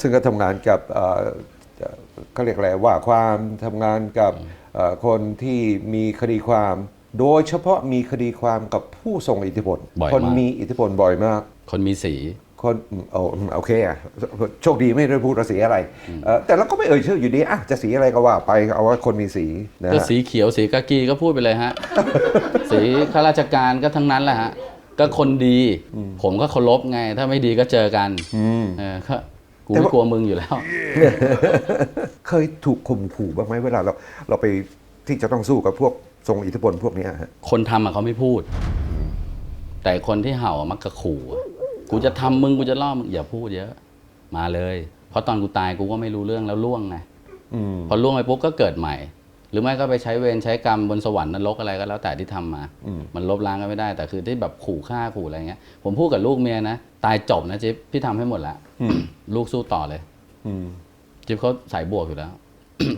ซึ่งก็ทำงานกับเอ่อเอ่อเขาเรียกอะไรว่าความทำงานกับเอ่อคนที่มีคดีความ โดยเฉพาะมีคดีความกับผู้ทรงอิทธิพล บ่อยคนมากมีอิทธิพลบ่อยมาก คนมีสี คนอืมเอาอืมโอเคอะโชคดีไม่ได้พูดว่าสีอะไรเอ่อแต่เราก็ไม่เอ่ยชื่ออยู่ดีอะจะสีอะไรก็ว่าไปเอาว่าคนมีสีนะก็ฮะ สีเขียวสีกากีก็พูดไปเลยฮะ สีข้าราชการก็ทั้งนั้นแหละฮะ ก็คนดี ผมก็เคารพไง ถ้าไม่ดีก็เจอกันอืมเออก็ กูไม่กลัวมึงอยู่แล้ว เคยถูกข่มขู่บ้างไหมเวลาเราเราไปที่จะต้องสู้กับพวกทรงอิทธิพลพวกเนี้ยฮะคนทำอะเขาไม่พูด แต่คนที่เห่าอะมักกะขู่อะกูจะทำมึงกูจะล่อมึงอย่าพูดเยอะ มาเลย เพราะตอนกูตายกูก็ไม่รู้เรื่องแล้วล่วงไงอืม พอล่วงไปปุ๊บก็เกิดใหม่ หรือไม่ก็ไปใช้เวรใช้กรรมบนสวรรค์นรกอะไรก็แล้วแต่ที่ทำมาอืมมันลบล้างกันไม่ได้แต่คือที่แบบขู่ฆ่าขู่อะไรเงี้ย ผมพูดกับลูกเมียนะตายจบนะจิ๊บพี่ทำให้หมดละอืมลูกสู้ต่อเลยอืมจิ๊บเขาสายบวกอยู่แล้ว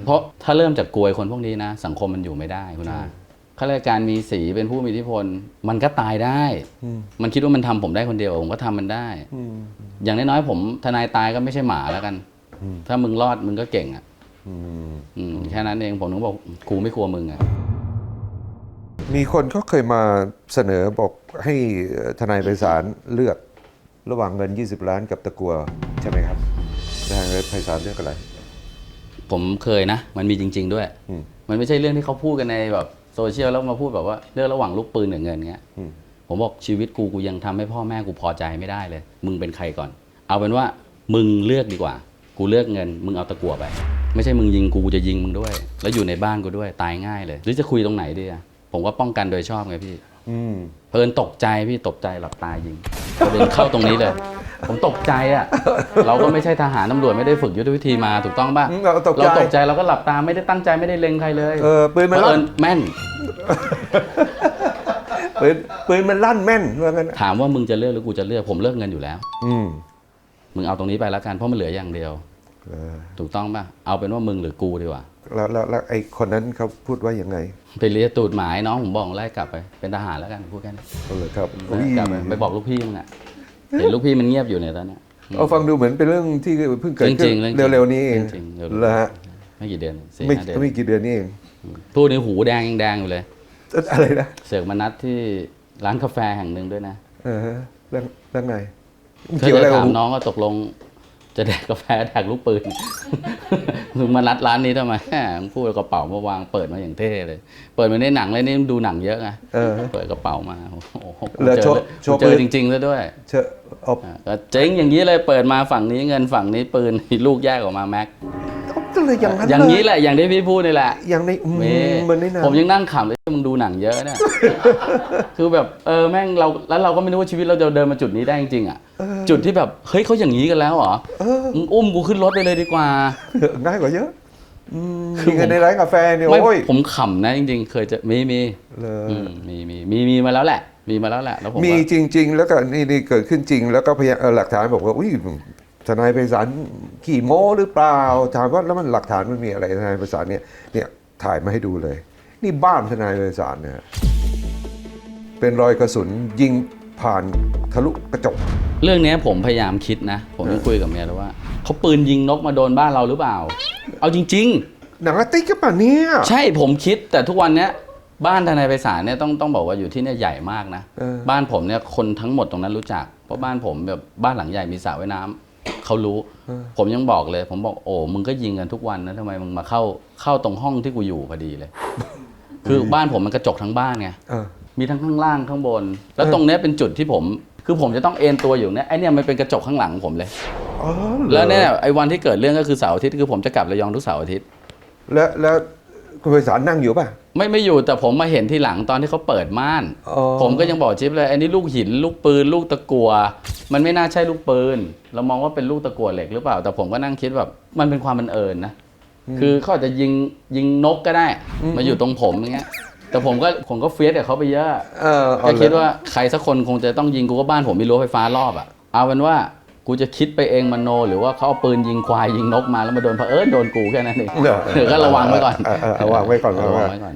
เพราะถ้าเริ่มจากกลวยคนพวกนี้นะ สังคมมันอยู่ไม่ได้คุณอาข้าราชการมีสีเป็นผู้มีอิทธิพล มันก็ตายได้อืมมันคิดว่ามันทำผมได้คนเดียวผมก็ทำมันได้อืมอย่างน้อยๆผมทนายตายก็ไม่ใช่หมาแล้วกันอืมถ้ามึงรอดมึงก็เก่งอะ อืมอืมแค่นั้นเองผมถึงบอกกูไม่กลัวมึงอะมีคนเขาเคยมาเสนอบอกให้ทนายไพศาลเลือกระหว่างเงิน 20 ล้านกับตะกัวใช่ไหมครับทนายไพศาลเลือกอะไร ผมเคยนะ มันมีจริง ๆ ด้วย อืม มันไม่ใช่เรื่องที่เขาพูดกันในแบบโซเชียลแล้วมาพูดแบบว่าเลือกระหว่างลูกปืนกับเงินเงี้ย อืม ผมบอกชีวิตกูกูยังทำให้พ่อแม่กูพอใจไม่ได้เลย มึงเป็นใครก่อน เอาเป็นว่ามึงเลือกดีกว่า กูเลือกเงิน มึงเอาตะกั่วไป ไม่ใช่มึงยิงกูกูจะยิงมึงด้วย แล้วอยู่ในบ้านกูด้วยตายง่ายเลย หรือจะคุยตรงไหนดีอะผมก็ป้องกันโดยชอบไงพี่อืมเพลินตกใจพี่ตกใจหลับตายิงประเด็นเข้าตรงนี้เลย ผมตกใจอะ เราก็ไม่ใช่ทหารตำรวจไม่ได้ฝึกยุทธวิธีมาถูกต้องป่ะอืมเราตกใจเราตกใจเราก็หลับตาไม่ได้ตั้งใจไม่ได้เล็งใครเลยเออปืนมันเพลั่อินญแม่น ปืนปืนมันลั่นแม่นว่างั้นถามว่ามึงจะเลือกหรือกูจะเลือกผมเลือกเงินอยู่แล้ว อืม มึงเอาตรงนี้ไปแล้วกันเพราะมันเหลืออย่างเดียวเออถูกต้องป่ะเอาเป็นว่ามึงหรือกูดีกว่าแล้วแล้วแล้วไอ้คนนั้นเขาพูดว่ายังไง ไปเลียตูดหมายน้องผมบอกไล่กลับไปเป็นทหารแล้วกันพูดแค่นี้เอาเลยครับไล่กลับไปไปบอกลูกพี่มึงอะเห็นลูกพี่มันเงียบอยู่เนี่ยตอนเนี้ยเอาฟังดูเหมือนเป็นเรื่องที่เพิ่งเกิดจริขึ้งนๆเรื่องจริงเร็วๆนี้เองจริงๆเร็วๆแล้วฮะไม่กี่เดือนสี่ไม่ห้าเดือนไม่กี่เดือนนี่เองพูดในหูแดงยังแดงอยู่เลยอะไรนะเสือกมานัดที่ร้านกาแฟแห่งหนึ่งด้วยนะเออฮะเรื่องเรื่องไหนก็ เกี่ยวอะไรจะกับถามหูน้องก็ตกลง จะแดกกาแฟแดกลูกปืนมึงมานัดร้านนี้ทำไมแหมมึงพูดเอากระเป๋ามาวางเปิดมาอย่างเท่เลย เปิดมาในหนังเลยนี่ดูหนังเยอะไงเออเปิดกระเป๋ามาโอ้โหเหลือเจโชอว์โชว์เจอปืนจริงๆซะด้วยเชอะเอาอะก็เจ๊งอย่างนี้เลยเปิดมาฝั่งนี้เงินฝั่งนี้ปืนลูกแยกออกมาแม็กก็ เลยอย่างนั้นอย่างนี้เลยแหละอย่างที่พี่พูดนี่แหละ อย่างในอืมเว้ยมันในหนังผมยังนั่งขำเลยมึงดูหนังเยอะเนี่ยคือแบบเออแม่งเราแล้วเราก็ไม่รู้ว่าชีวิตเราจะเดินมาจุดนี้ได้จริงๆอะเออจุดที่แบบเฮ้ยเขาอย่างนี้กันแล้วเหรอเออมึงอุ้มกูขึ้นรถไปเลยดีกว่าง่ายกว่าเยอะอืมคือมีเงินผมในร้านกาแฟเนี่ยไม่โอ้ยผมขำนะจริงๆ เคยจะมีมีเลยอืมมีมีมีมีมาแล้วแหละ มีมาแล้วแหละแล้วผมมีว่าจริง ๆ แล้วก็นี่นี่เกิดขึ้นจริง แล้วก็พยานเอ่อหลักฐานบอกว่าอุ้ย ทนายไพศาลขี่โม้หรือเปล่า ถามว่าแล้วมันหลักฐานมันมีอะไรทนายไพศาลเนี่ยเนี่ยถ่ายมาให้ดูเลย นี่บ้านทนายไพศาลเนี่ยเป็นรอยกระสุนยิงผ่านทะลุกระจก เรื่องเนี้ยผมพยายามคิดนะ ผมยังคุยกับเมียแล้วว่าเขาปืนยิงนกมาโดนบ้านเราหรือเปล่า เอาจริงหนังอาติ๊กก็ป่ะเนี่ยๆใช่ผมคิดแต่ทุกวันเนี้ยบ้านทนายไพศาลเนี่ยต้องต้องบอกว่าอยู่ที่เนี่ยใหญ่มากนะเออบ้านผมเนี่ยคนทั้งหมดตรงนั้นรู้จัก เพราะบ้านผมแบบบ้านหลังใหญ่มีสระว่ายน้ำ เขารู้ ผมยังบอกเลย ผมบอกโอ้มึงก็ยิงกันทุกวันนะทำไมมึงมาเข้าเข้าตรงห้องที่กูอยู่พอดีเลย คือบ้านผมมันกระจกทั้งบ้านไงเออมีทั้งข้างล่างข้างบน แล้วเออตรงเนี้ยเป็นจุดที่ผม คือผมจะต้องเอนตัวอยู่เนี่ยไอเนี่ยมันเป็นกระจกข้างหลังผมเลยอ๋อหรอแล้วเนี่ยไอวันที่เกิดเรื่องก็คือเสาร์อาทิตย์คือผมจะกลับระยองทุกเสาร์อาทิตย์แล้วแล้วคุณไพศาลนั่งอยู่ป่ะ ไม่ไม่อยู่แต่ผมมาเห็นทีหลังตอนที่เขาเปิดม่านอ๋อผมก็ยังบอกจิ๊บเลยไอ้นี่ลูกหินลูกปืนลูกตะกัว มันไม่น่าใช่ลูกปืน เรามองว่าเป็นลูกตะกัวเหล็กหรือเปล่า แต่ผมก็นั่งคิดแบบมันเป็นความบังเอิญนะ คือเขาอาจจะยิงยิงนกก็ได้ มาอยู่ตรงผมอย่างเงี้ย แต่ผมก็ผมก็เฟียสกับเขาไปเยอะเออเอก็เลยคิดว่าใครสักคนคงจะต้องยิงกูก็บ้านผมมีรั้วไฟฟ้ารอบอะ เอาเป็นว่ากูจะคิดไปเองมโน หรือว่าเขาเอาปืนยิงควายยิงนกมาแล้วมาโดนเผอิญโดนกูแค่นั้นเองเหรอเดี๋ยวก็ระวังไว้ก่อนเเเระวังไว้ก่อนระวังว่าไว้ก่อน